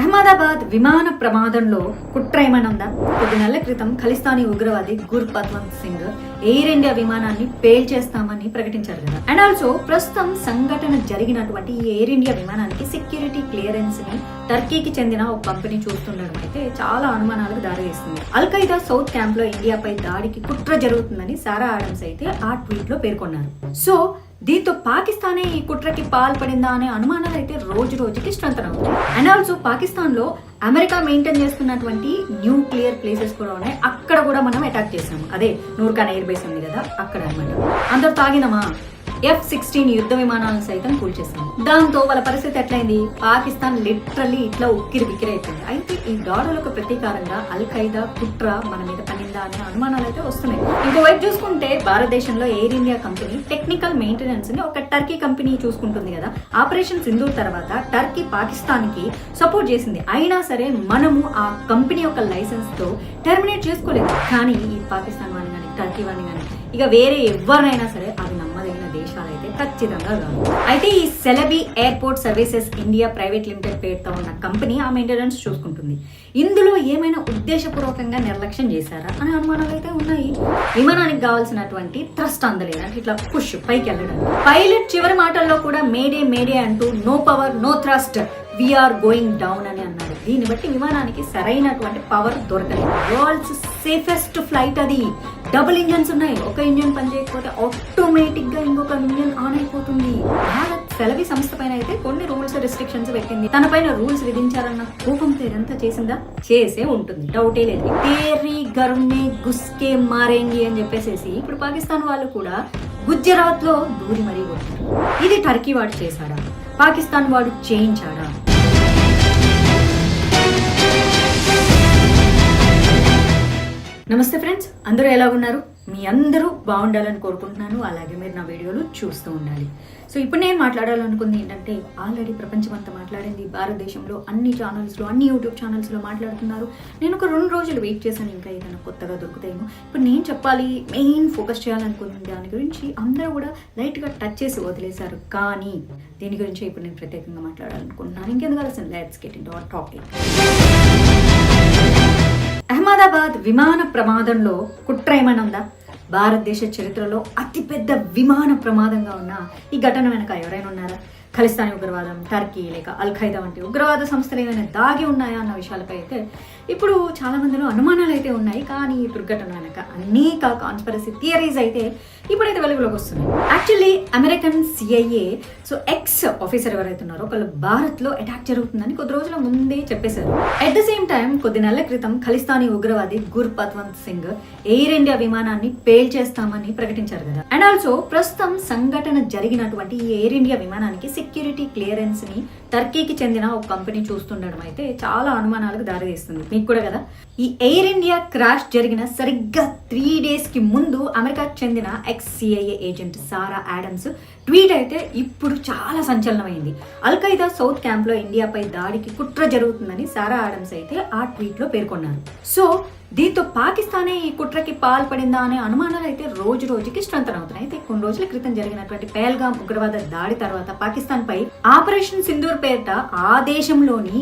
అహ్మదాబాద్ విమాన ప్రమాదంలో కుట్ర ఏమైనా ఉందా? కొద్ది నెలల క్రితం ఖలిస్తానీ ఉగ్రవాది గుర్ పత్వంత్ సింగ్ ఎయిర్ ఇండియా విమానాన్ని పేల్చేస్తామని ప్రకటించారు కదా. అండ్ ఆల్సో ప్రస్తుతం సంఘటన జరిగినటువంటి ఈ ఎయిర్ ఇండియా విమానానికి సెక్యూరిటీ క్లియరెన్స్ని టర్కీకి చెందిన ఒక కంపెనీ చూస్తుండడం అయితే చాలా అనుమానాలకు దారితీస్తుంది. అల్ ఖైదా సౌత్ క్యాంప్లో ఇండియాపై దాడికి కుట్ర జరుగుతుందని సారా ఆడమ్స్ అయితే ఆ ట్వీట్లో పేర్కొన్నారు. సో దీంతో పాకిస్తానే ఈ కుట్రకి పాల్పడిందా అనే అనుమానాలు అయితే రోజు రోజుకి స్ట్రెంగ్ అవుతాయి అండ్ ఆల్సో పాకిస్తాన్లో అమెరికా మెయింటైన్ చేస్తున్నటువంటి న్యూక్లియర్ ప్లేసెస్ కూడా ఉన్నాయి. అక్కడ కూడా మనం అటాక్ చేసాము అదే నూర్ఖాన్ ఎయిర్ బేస్ ఉంది కదా అక్కడ అన్నమాట. అందరు తాగినమా? ఎఫ్ సిక్స్టీన్ యుద్ధ విమానాలను సైతం కూల్చేశాము. దాంతో వాళ్ళ పరిస్థితి ఎట్లయింది? పాకిస్తాన్ లిటరల్లీ ఇట్లా ఉక్కిరి బిక్కిరైపోయింది అయితే ఈ దాడులకు ప్రతీకారంగా అల్ ఖైదా కుట్ర మన మీద లేదా అనే అనుమానాలు అయితే వస్తున్నాయి. ఇంకోవైపు చూసుకుంటే భారతదేశంలో ఎయిర్ ఇండియా కంపెనీ టెక్నికల్ మెయింటెనెన్స్ని ఒక టర్కీ కంపెనీ చూసుకుంటుంది కదా. ఆపరేషన్ సింధూర్ తర్వాత టర్కీ పాకిస్తాన్కి సపోర్ట్ చేసింది. అయినా సరే మనము ఆ కంపెనీ యొక్క లైసెన్స్తో టెర్మినేట్ చేసుకోలేదు. కానీ ఈ పాకిస్తాన్ వాడిని కానీ టర్కీ వాడిని కానీ ఇక వేరే ఎవరినైనా సరే అది నమ్మదగిన దేశాలు అయితే ఖచ్చితంగా కాదు. అయితే ఈ Celebi airport services India private limited పేరుతో ఉన్న కంపెనీ ఆ మెయింటెనెన్స్ చూసుకుంటుంది. ఇందులో ఏమైనా ఉద్దేశపూర్వకంగా నిర్లక్ష్యం చేశారా అనే అనుమానాలు అయితే ఉన్నాయి. విమానానికి కావాల్సినటువంటి థ్రస్ట్ అందలేదు. అంటే ఇట్లా పుష్ పైకి వెళ్ళడం. పైలట్ చివరి మాటల్లో కూడా మేడే మేడే అంటూ no power no thrust we're going down అని అన్నాడు. దీన్ని బట్టి విమానానికి సరైనటువంటి పవర్ దొరకలేదు. వరల్డ్స్ సేఫెస్ట్ ఫ్లైట్ అది. డబుల్ ఇంజన్స్ ఉన్నాయి. ఒక ఇంజన్ పని చేయకపోతే ఆటోమేటిక్గా ఇంకొక ఇంజన్ ఆన్ అయిపోతుంది. భారత్ సెలవి సంస్థ పైన అయితే కొన్ని రూల్స్ రెస్ట్రిక్షన్స్ పెట్టింది. తన పైన రూల్స్ విధించారన్న కోపంతో ఇదంతా చేసిందా? చేసే ఉంటుంది. డౌటే లేదు. తేరీ గరుణ్ణి గుస్కే మారేంగి అని చెప్పేసేసి ఇప్పుడు పాకిస్తాన్ వాళ్ళు కూడా గుజరాత్లో దూరి మరీ కొట్టారు. ఇది టర్కీ వాడు చేశాడా? పాకిస్తాన్ వాడు చేయించాడా? నమస్తే ఫ్రెండ్స్ అందరూ ఎలా ఉన్నారు? మీ అందరూ బాగుండాలని కోరుకుంటున్నాను. అలాగే మీరు నా వీడియోలు చూస్తూ ఉండాలి. సో ఇప్పుడు నేను మాట్లాడాలనుకుంది ఏంటంటే ఆల్రెడీ ప్రపంచం అంతా మాట్లాడింది. భారతదేశంలో అన్ని ఛానల్స్లో అన్ని యూట్యూబ్ ఛానల్స్లో మాట్లాడుతున్నారు. నేను ఒక రెండు రోజులు వెయిట్ చేశాను. ఇంకా ఏదైనా కొత్తగా దొరుకుతాయేమో. ఇప్పుడు నేను చెప్పాలి మెయిన్ ఫోకస్ చేయాలనుకుంది. దాని గురించి అందరూ కూడా లైట్గా టచ్ చేసి వదిలేశారు. కానీ దీని గురించి ఇప్పుడు నేను ప్రత్యేకంగా మాట్లాడాలనుకుంటున్నాను. ఇంకెందుకు అసలు let's get in topic Ahmedabad విమాన ప్రమాదంలో కుట్ర ఏమైనా ఉందా? భారతదేశ చరిత్రలో అతిపెద్ద విమాన ప్రమాదంగా ఉన్న ఈ ఘటన వెనక ఎవరైనా ఉన్నారా? ఖలిస్తానీ ఉగ్రవాదం టర్కీ లేక అల్ ఖైదా వంటి ఉగ్రవాద సంస్థలు ఏమైనా దాగి ఉన్నాయా అన్న విషయాలపై అయితే ఇప్పుడు చాలా మందిలో అనుమానాలు అయితే ఉన్నాయి కానీ దుర్ఘటన వెనక అనేక కాన్స్పరసీ థియరీస్ అయితే ఇప్పుడైతే వెలుగులోకి వస్తున్నాయి. Actually American CIA so ex officer ఎవరైతే ఉన్నారో ఒకళ్ళు భారత్లో అటాక్ జరుగుతుందని కొద్ది రోజుల ముందే చెప్పేశారు. అట్ ద సేమ్ టైం కొద్ది నెలల క్రితం ఖలిస్తానీ ఉగ్రవాది గుర్పత్వంత్ సింగ్ ఎయిర్ ఇండియా విమానాన్ని పేల్చేస్తామని ప్రకటించారు కదా. అండ్ ఆల్సో ప్రస్తుతం సంఘటన జరిగినటువంటి ఈ ఎయిర్ ఇండియా విమానానికి సెక్యూరిటీ క్లియరెన్స్ని టర్కీకి చెందిన ఒక కంపెనీ చూస్తుండడం అయితే చాలా అనుమానాలకు దారితీస్తుంది. నీకు కూడా కదా. ఈ ఎయిర్ ఇండియా క్రాష్ జరిగిన సరిగ్గా త్రీ డేస్కి ముందు అమెరికాకు చెందిన ex CIA agent Sarah Adams tweet అయితే ఇప్పుడు చాలా సంచలనమైంది. అల్ ఖైదా సౌత్ క్యాంప్లో ఇండియాపై దాడికి కుట్ర జరుగుతుందని సారా ఆడమ్స్ అయితే ఆ ట్వీట్లో పేర్కొన్నారు. సో దీంతో పాకిస్తానే ఈ కుట్రకి పాల్పడిందా అనే అనుమానాలు అయితే రోజు రోజుకి స్ట్రెంగ్ అవుతున్నాయి అయితే కొన్ని రోజుల క్రితం జరిగినటువంటి పేల్గాం ఉగ్రవాద దాడి తర్వాత పాకిస్తాన్ పై ఆపరేషన్ సింధూర్ పేరిట ఆ దేశంలోని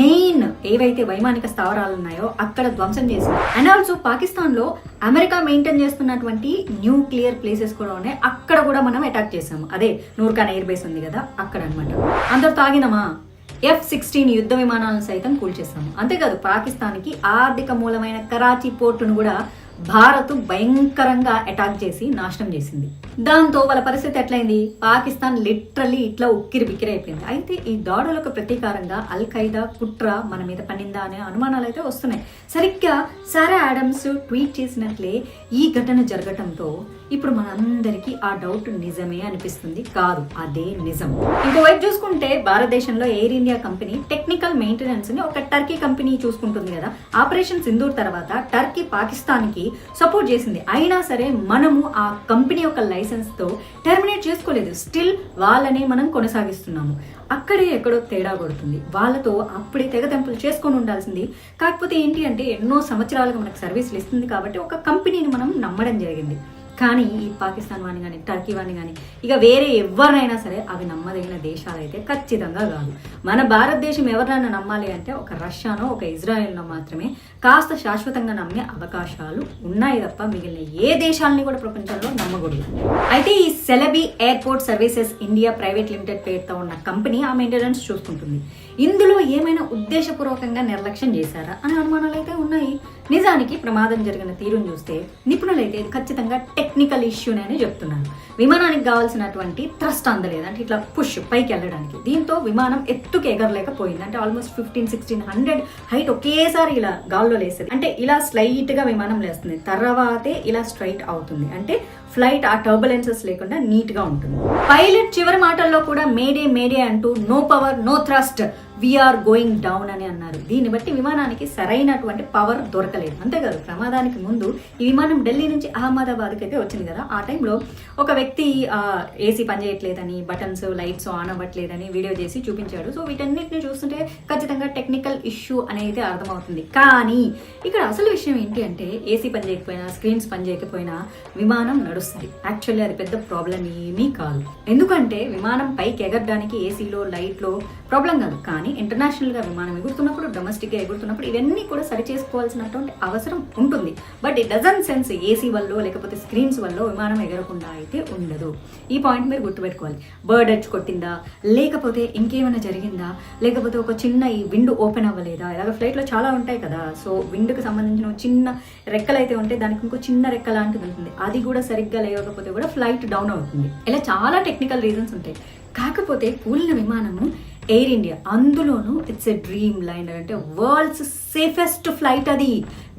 మెయిన్ ఏవైతే వైమానిక స్థావరాలు ఉన్నాయో అక్కడ ధ్వంసం చేసింది. అండ్ ఆల్సో పాకిస్తాన్లో అమెరికా మెయింటైన్ చేస్తున్నటువంటి న్యూక్లియర్ ప్లేసెస్ కూడా ఉన్నాయి. అక్కడ కూడా మనం అటాక్ చేసాము అదే నూర్ఖాన్ ఎయిర్ బేస్ ఉంది కదా అక్కడ అన్నమాట. అందరు తాగినమా? ఎఫ్ సిక్స్టీన్ యుద్ధ విమానాలను సైతం కూల్చేస్తాము. అంతేకాదు పాకిస్తాన్కి ఆర్థిక మూలమైన కరాచీ పోర్టును కూడా భారత్ భయంకరంగా అటాక్ చేసి నాశనం చేసింది. దాంతో వాళ్ళ పరిస్థితి ఎట్లయింది? పాకిస్తాన్ లిటరలీ ఇట్లా ఉక్కిరి బిక్కిరి అయిపోయింది. అయితే ఈ దాడులకు ప్రతీకారంగా అల్ ఖైదా కుట్ర మన మీద పనిందా అనే అనుమానాలు అయితే వస్తున్నాయి. సరిగ్గా సారా ఆడమ్స్ ట్వీట్ చేసినట్లే ఈ ఘటన జరగటంతో ఇప్పుడు మనందరికీ ఆ డౌట్ నిజమే అనిపిస్తుంది. కాదు అదే నిజం. ఇంకోవైపు చూసుకుంటే భారతదేశంలో ఎయిర్ ఇండియా కంపెనీ టెక్నికల్ మెయింటెనెన్స్ని ఒక టర్కీ కంపెనీ చూసుకుంటుంది కదా. ఆపరేషన్ సింధూర్ తర్వాత టర్కీ పాకిస్తాన్కి సపోర్ట్ చేసింది. అయినా సరే మనము ఆ కంపెనీ యొక్క లైసెన్స్ తో టెర్మినేట్ చేసుకోలేదు. స్టిల్ వాళ్ళనే మనం కొనసాగిస్తున్నాము. అక్కడే ఎక్కడో తేడా కొడుతుంది. వాళ్ళతో అప్పుడే తెగతెంపులు చేసుకొని ఉండాల్సింది. కాకపోతే ఏంటి అంటే ఎన్నో సంవత్సరాలుగా మనకు సర్వీసులు ఇస్తుంది కాబట్టి ఒక కంపెనీని మనం నమ్మడం జరిగింది. కానీ ఈ పాకిస్తాన్ వాడిని కానీ టర్కీ వాడిని కానీ ఇక వేరే ఎవరినైనా సరే అవి నమ్మదగిన దేశాలు అయితే ఖచ్చితంగా కాదు. మన భారతదేశం ఎవరినైనా నమ్మాలి అంటే ఒక రష్యానో ఒక ఇజ్రాయెల్నో మాత్రమే కాస్త శాశ్వతంగా నమ్మే అవకాశాలు ఉన్నాయి తప్ప మిగిలిన ఏ దేశాలని కూడా ప్రపంచంలో నమ్మకూడదు. అయితే ఈ Celebi airport services India private limited పేరుతో ఉన్న కంపెనీ ఆ మెయింటెనెన్స్ చూసుకుంటుంది. ఇందులో ఏమైనా ఉద్దేశపూర్వకంగా నిర్లక్ష్యం చేశారా అనే అనుమానాలు అయితే ఉన్నాయి. నిజానికి ప్రమాదం జరిగిన తీరును చూస్తే నిపుణులైతే ఖచ్చితంగా టెక్నికల్ ఇష్యూనే చెప్తున్నారు. విమానానికి కావాల్సినటువంటి థ్రస్ట్ అందలేదు అంటే ఇట్లా పుష్ పైకి వెళ్ళడానికి. దీంతో విమానం ఎత్తుకు ఎగరలేకపోయింది. అంటే almost fifteen sixteen hundred height ఒకేసారి ఇలా గాల్లో లేస్తుంది. అంటే ఇలా స్లైట్గా విమానం లేస్తుంది. తర్వాతే ఇలా స్ట్రైట్ అవుతుంది. అంటే ఫ్లైట్ ఆ టర్బులెన్సెస్ లేకుండా నీట్గా ఉంటుంది. పైలట్ చివరి మాటల్లో కూడా మేడే మేడే అంటూ no power no thrust we're going down అని అన్నారు. దీన్ని బట్టి విమానానికి సరైనటువంటి పవర్ దొరకలేదు. అంతేకాదు ప్రమాదానికి ముందు ఈ విమానం ఢిల్లీ నుంచి అహ్మదాబాద్కి అయితే వచ్చింది కదా. ఆ టైంలో ఒక వ్యక్తి ఏసీ పనిచేయట్లేదని బటన్స్ లైట్స్ ఆన్ అవ్వట్లేదని వీడియో చేసి చూపించాడు. సో వీటన్నిటిని చూస్తుంటే ఖచ్చితంగా టెక్నికల్ ఇష్యూ అనేది అర్థమవుతుంది. కానీ ఇక్కడ అసలు విషయం ఏంటి అంటే ఏసీ పని చేయకపోయినా స్క్రీన్స్ పని చేయకపోయినా విమానం నడుస్తుంది. యాక్చువల్లీ అది పెద్ద ప్రాబ్లం ఏమీ కాదు. ఎందుకంటే విమానం పైకి ఎగరడానికి ఏసీలో లైట్లో ప్రాబ్లం కాదు. కానీ ఇంటర్నేషనల్గా విమానం ఎగురుతున్నప్పుడు డొమెస్టిక్గా ఎగురుతున్నప్పుడు ఇవన్నీ కూడా సరి చేసుకోవాల్సినటువంటి అవసరం ఉంటుంది. But it doesn't sense AC వల్ల లేకపోతే స్క్రీన్స్ వల్ల విమానం ఎగరకుండా అయితే ఉండదు. ఈ పాయింట్ మీరు గుర్తుపెట్టుకోవాలి. బర్డ్ ఎడ్జ్ కొట్టిందా? లేకపోతే ఇంకేమైనా జరిగిందా? లేకపోతే ఒక చిన్న ఈ విండ్ ఓపెన్ అవ్వలేదా? ఇలాగ ఫ్లైట్లో చాలా ఉంటాయి కదా. సో విండ్కి సంబంధించిన చిన్న రెక్కలు అయితే ఉంటే దానికి ఇంకో చిన్న రెక్క లాంటిది ఉంటుంది. అది కూడా సరిగ్గా లేకపోతే కూడా ఫ్లైట్ డౌన్ అవుతుంది. ఇలా చాలా టెక్నికల్ రీజన్స్ ఉంటాయి. కాకపోతే కూలిన విమానము ఎయిర్ ఇండియా. అందులోనూ ఇట్స్ ఎ డ్రీమ్ లైనర్ అంటే వరల్డ్స్ సేఫెస్ట్ ఫ్లైట్ అది.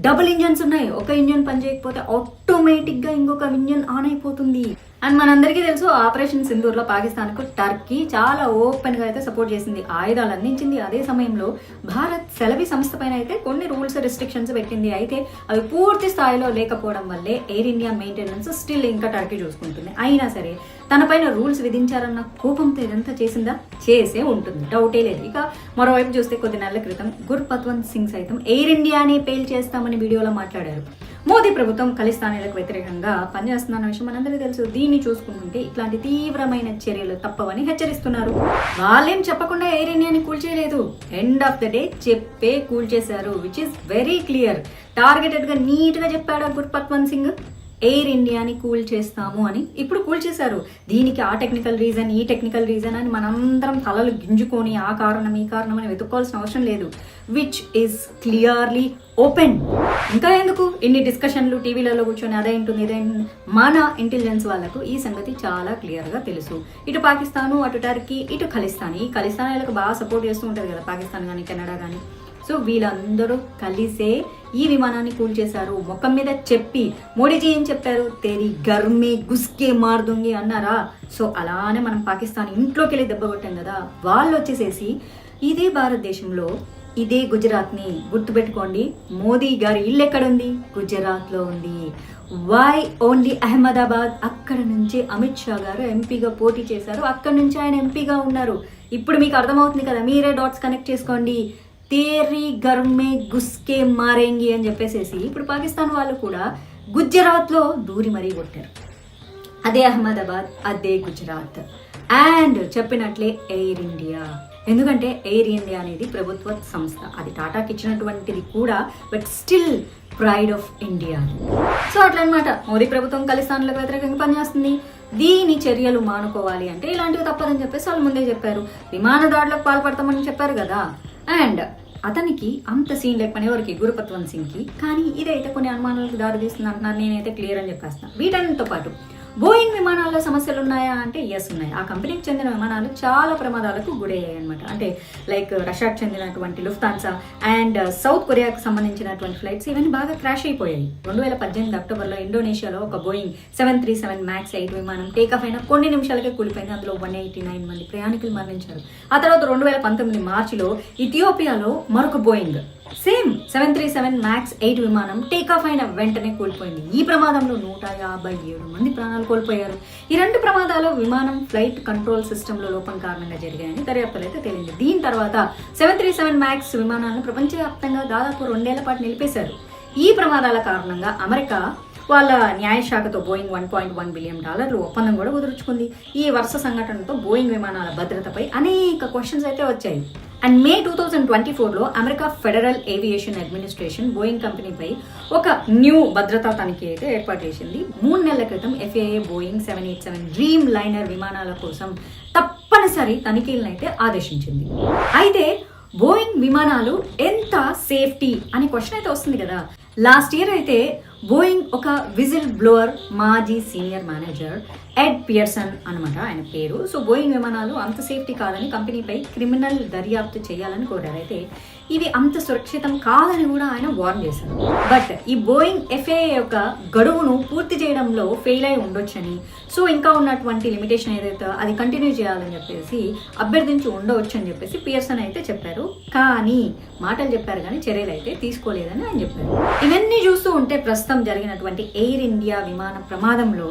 డబుల్ ఇంజన్స్ ఉన్నాయి. ఒక ఇంజన్ పని చేయకపోతే ఆటోమేటిక్గా ఇంకొక ఇంజన్ ఆన్ అయిపోతుంది. అండ్ మనందరికీ తెలుసు ఆపరేషన్ సింధూర్లో పాకిస్తాన్కు టర్కీ చాలా ఓపెన్గా అయితే సపోర్ట్ చేసింది. ఆయుధాలు అందించింది అదే సమయంలో భారత్ సెలవి సంస్థ పైన అయితే కొన్ని రూల్స్ రెస్ట్రిక్షన్స్ పెట్టింది. అయితే అవి పూర్తి స్థాయిలో లేకపోవడం వల్లే ఎయిర్ ఇండియా మెయింటెనెన్స్ స్టిల్ ఇంకా టర్కీ చూసుకుంటుంది. అయినా సరే తన పైన రూల్స్ విధించారన్న కోపంతో ఇదంతా చేసిందా? చేసే ఉంటుంది. డౌటే లేదు. ఇక మరోవైపు చూస్తే కొద్ది నెలల క్రితం గుర్పత్వంత్ సింగ్ సైతం ఎయిర్ ఇండియాని పేల్ చేస్తామని వీడియోలో మాట్లాడారు. మోదీ ప్రభుత్వం ఖలిస్తానీలకు వ్యతిరేకంగా పనిచేస్తున్న విషయం మనందరికీ తెలుసు. దీన్ని చూసుకుంటుంటే ఇట్లాంటి తీవ్రమైన చర్యలు తప్పవని హెచ్చరిస్తున్నారు. వాళ్ళేం చెప్పకుండా ఎయిర్ ఇండియాని కూల్చేయలేదు ఎండ్ ఆఫ్ ద డే చెప్పే కూల్చేశారు విచ్ ఇస్ వెరీ క్లియర్ టార్గెటెడ్గా నీట్గా చెప్పాడు గుర్పత్వంత్ సింగ్? ఎయిర్ ఇండియాని కూల్ చేస్తాము అని ఇప్పుడు కూల్ చేశారు. దీనికి ఆ టెక్నికల్ రీజన్ ఈ టెక్నికల్ రీజన్ అని మనందరం తలలు గింజుకొని ఆ కారణం ఈ కారణం అని వెతుక్కోవాల్సిన అవసరం లేదు. విచ్ ఇస్ క్లియర్లీ ఓపెన్ ఇంకా ఎందుకు? ఇన్ని డిస్కషన్లు టీవీలలో కూర్చొని అదేంటుంది ఇదే మన ఇంటెలిజెన్స్ వాళ్ళకు ఈ సంగతి చాలా క్లియర్గా తెలుసు. ఇటు పాకిస్తాను అటు టర్కీ ఇటు ఖలిస్తాన్. ఈ ఖలిస్తాన్ వాళ్ళకి బాగా సపోర్ట్ చేస్తూ ఉంటుంది కదా పాకిస్తాన్ కానీ కెనడా కానీ సో వీళ్ళందరూ కలిసే ఈ విమానాన్ని కూల్చేశారు. ముఖం మీద చెప్పి మోడీజీ ఏం చెప్పారు? తేరి గర్మే గుస్కే మార్దుంగి అన్నారా? సో అలానే మనం పాకిస్తాన్ ఇంట్లోకి వెళ్ళి దెబ్బ కొట్టాం కదా. వాళ్ళు వచ్చేసేసి ఇదే భారతదేశంలో ఇదే గుజరాత్ని గుర్తుపెట్టుకోండి. మోదీ గారి ఇల్లు ఎక్కడుంది? గుజరాత్లో ఉంది. వై ఓన్లీ అహ్మదాబాద్ అక్కడ నుంచి అమిత్ షా గారు ఎంపీగా పోటీ చేశారు. అక్కడ నుంచి ఆయన ఎంపీగా ఉన్నారు. ఇప్పుడు మీకు అర్థమవుతుంది కదా మీరే డాట్స్ కనెక్ట్ చేసుకోండి. తేరీ గర్మే గుస్కే మారేంగి అని చెప్పేసేసి ఇప్పుడు పాకిస్తాన్ వాళ్ళు కూడా గుజరాత్లో దూరి మరీ కొట్టారు. అదే అహ్మదాబాద్ అదే గుజరాత్. అండ్ చెప్పినట్లే ఎయిర్ ఇండియా. ఎందుకంటే ఎయిర్ ఇండియా అనేది ప్రభుత్వ సంస్థ. అది టాటాకి ఇచ్చినటువంటిది కూడా but still pride of India. So అట్లనమాట. Modi ప్రభుత్వం ఖలిస్తాన్లకు వ్యతిరేకంగా పనిచేస్తుంది. దీని చర్యలు మానుకోవాలి అంటే ఇలాంటివి తప్పదని చెప్పేసి వాళ్ళు ముందే చెప్పారు. విమాన దాడులకు పాల్పడతామని చెప్పారు కదా. అండ్ అతనికి అంత సీన్ లేకపోయినా ఎవరికి? గురుపత్వంత్ సింగ్కి. కానీ ఇదైతే కొన్ని అనుమానాలకు దారితీస్తుంది అంటున్నారు నేనైతే క్లియర్ అని చెప్పేస్తాను వీటన్నిటితో పాటు బోయింగ్ విమానాల్లో సమస్యలు ఉన్నాయా అంటే ఎస్ ఉన్నాయి. ఆ కంపెనీకి చెందిన విమానాలు చాలా ప్రమాదాలకు గురయ్యాయి అనమాట అంటే లైక్ రష్యాకు చెందినటువంటి లుఫ్తాన్సా అండ్ సౌత్ కొరియాకు సంబంధించినటువంటి ఫ్లైట్స్ ఇవన్నీ బాగా క్రాష్ అయిపోయాయి. రెండు వేల పద్దెనిమిది అక్టోబర్లో ఇండోనేషియాలో ఒక Boeing seven three seven max eight విమానం టేక్ ఆఫ్ అయిన కొన్ని నిమిషాలకే కూలిపోయింది. అందులో వన్ ఎయిటీ నైన్ మంది ప్రయాణికులు మరణించారు. ఆ తర్వాత రెండు వేల పంతొమ్మిది మార్చిలో ఇథియోపియాలో మరొక Boeing same seven three seven max eight విమానం టేక్ ఆఫ్ అయిన వెంటనే కోల్పోయింది. ఈ ప్రమాదంలో నూట యాభై ఏడు మంది ప్రాణాలు కోల్పోయారు. ఈ రెండు ప్రమాదాలు విమానం ఫ్లైట్ కంట్రోల్ సిస్టంలో లోపం కారణంగా జరిగాయని దర్యాప్తులు అయితే తేలింది. దీని తర్వాత సెవెన్ త్రీ సెవెన్ మ్యాక్స్ విమానాలను ప్రపంచవ్యాప్తంగా దాదాపు రెండేళ్ళ పాటు నిలిపేశారు. ఈ ప్రమాదాల కారణంగా అమెరికా వాళ్ళ న్యాయశాఖతో Boeing one point one billion డాలర్లు ఒప్పందం కూడా కుదుర్చుకుంది. ఈ వరుస సంఘటనతో బోయింగ్ విమానాల భద్రతపై అనేక క్వశ్చన్స్ అయితే వచ్చాయి. And May two thousand twenty ఫోర్లో America Federal Aviation Administration Boeing కంపెనీపై ఒక న్యూ భద్రతా తనిఖీ అయితే ఏర్పాటు చేసింది. మూడు నెలల క్రితం FAA Boeing seven eight seven Dreamliner విమానాల కోసం తప్పనిసరి తనిఖీలను అయితే ఆదేశించింది. అయితే బోయింగ్ విమానాలు ఎంత సేఫ్టీ అనే క్వశ్చన్ అయితే వస్తుంది కదా. లాస్ట్ ఇయర్ అయితే బోయింగ్ ఒక విజిల్ బ్లోవర్ మాజీ సీనియర్ మేనేజర్ ఎడ్ పియర్సన్ అనమాట ఆయన పేరు. సో బోయింగ్ విమానాలు అంత సేఫ్టీ కాదని కంపెనీపై క్రిమినల్ దర్యాప్తు చేయాలని కోరారు. అయితే ఇవి అంత సురక్షితం కాదని కూడా ఆయన వార్న్ చేశారు. బట్ ఈ బోయింగ్ ఎఫ్ఏ యొక్క గడువును పూర్తి చేయడంలో ఫెయిల్ అయి ఉండొచ్చని సో ఇంకా ఉన్నటువంటి లిమిటేషన్ ఏదైతే అది కంటిన్యూ చేయాలని చెప్పేసి అభ్యర్థించి ఉండవచ్చు అని చెప్పేసి పియర్సన్ అయితే చెప్పారు. కానీ మాటలు చెప్పారు కానీ చర్యలు అయితే తీసుకోలేదని ఆయన చెప్పారు. ఇవన్నీ చూస్తూ ఉంటే ప్రస్తుతం జరిగినటువంటి ఎయిర్ ఇండియా విమాన ప్రమాదంలో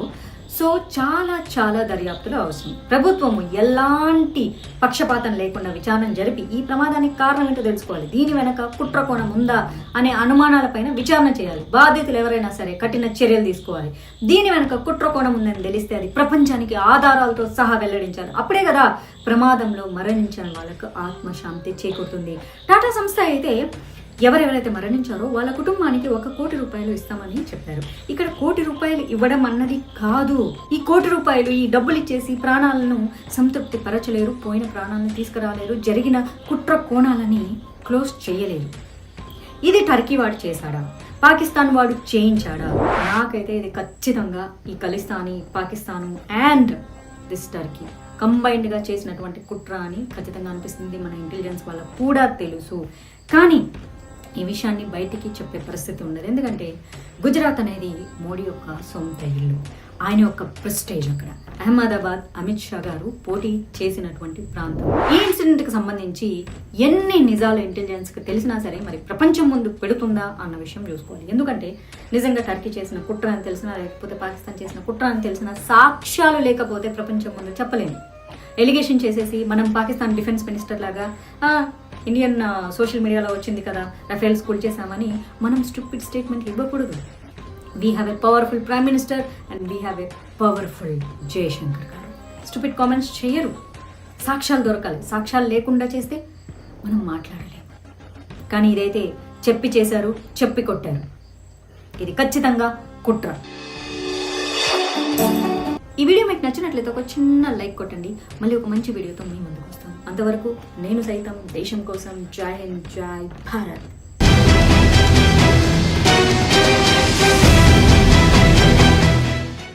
సో చాలా చాలా దర్యాప్తులు అవసరం. ప్రభుత్వము ఎలాంటి పక్షపాతం లేకుండా విచారణ జరిపి ఈ ప్రమాదానికి కారణం ఏంటో తెలుసుకోవాలి. దీని వెనక కుట్ర కోణం ఉందా అనే అనుమానాలపైన విచారణ చేయాలి. బాధితులు ఎవరైనా సరే కఠిన చర్యలు తీసుకోవాలి. దీని వెనక కుట్ర కోణం ఉందని తెలిస్తే అది ప్రపంచానికి ఆధారాలతో సహా వెల్లడించాలి. అప్పుడే కదా ప్రమాదంలో మరణించిన వాళ్ళకు ఆత్మశాంతి చేకూరుతుంది. టాటా సంస్థ అయితే ఎవరెవరైతే మరణించారో వాళ్ళ కుటుంబానికి ఒక కోటి రూపాయలు ఇస్తామని చెప్పారు. ఇక్కడ కోటి రూపాయలు ఇవ్వడం అన్నది కాదు. ఈ కోటి రూపాయలు ఈ డబ్బులు ఇచ్చేసి ప్రాణాలను సంతృప్తి పరచలేరు పోయిన ప్రాణాలను తీసుకురాలేరు జరిగిన కుట్ర కోణాలని క్లోజ్ చేయలేరు. ఇది టర్కీ వాడు చేశాడా? పాకిస్తాన్ వాడు చేయించాడా? నాకైతే ఇది ఖచ్చితంగా ఈ Khalistani Pakistan and this Turkey కంబైన్డ్గా చేసినటువంటి కుట్ర అని ఖచ్చితంగా అనిపిస్తుంది. మన ఇంటెలిజెన్స్ వాళ్ళకు కూడా తెలుసు. కానీ ఈ విషయాన్ని బయటికి చెప్పే పరిస్థితి ఉండదు. ఎందుకంటే గుజరాత్ అనేది మోడీ యొక్క సొంత ఇల్లు. ఆయన యొక్క ప్రెస్టేజ్ అక్కడ. అహ్మదాబాద్ అమిత్ షా గారు పోటీ చేసినటువంటి ప్రాంతం. ఈ ఇన్సిడెంట్కి సంబంధించి ఎన్ని నిజాలు ఇంటెలిజెన్స్కి తెలిసినా సరే మరి ప్రపంచం ముందు పెడుతుందా అన్న విషయం చూసుకోవాలి. ఎందుకంటే నిజంగా టర్కీ చేసిన కుట్ర అని తెలిసినా లేకపోతే పాకిస్తాన్ చేసిన కుట్ర అని తెలిసినా సాక్ష్యాలు లేకపోతే ప్రపంచం ముందు చెప్పలేము. ఎలిగేషన్ చేసేసి మనం పాకిస్తాన్ డిఫెన్స్ మినిస్టర్ లాగా ఇండియన్ సోషల్ మీడియాలో వచ్చింది కదా రఫేల్ స్కూల్ చేశామని మనం స్టూపిడ్ స్టేట్మెంట్ ఇవ్వకూడదు. We have a powerful prime minister and we have a powerful Jaishankar గారు. స్టూపిడ్ కామెంట్స్ చేయరు. సాక్ష్యాలు దొరకాలి. సాక్ష్యాలు లేకుండా చేస్తే మనం మాట్లాడలేము కానీ ఇదైతే చెప్పి చేశారు చెప్పి కొట్టారు. ఇది ఖచ్చితంగా కుట్ర. ఈ వీడియో మీకు నచ్చినట్లయితే ఒక చిన్న లైక్ కొట్టండి. మళ్ళీ ఒక మంచి వీడియోతో మీ ముందుకు వస్తాను అంతవరకు నేను సైతం దేశం కోసం. జై హింద్ జై భారత్.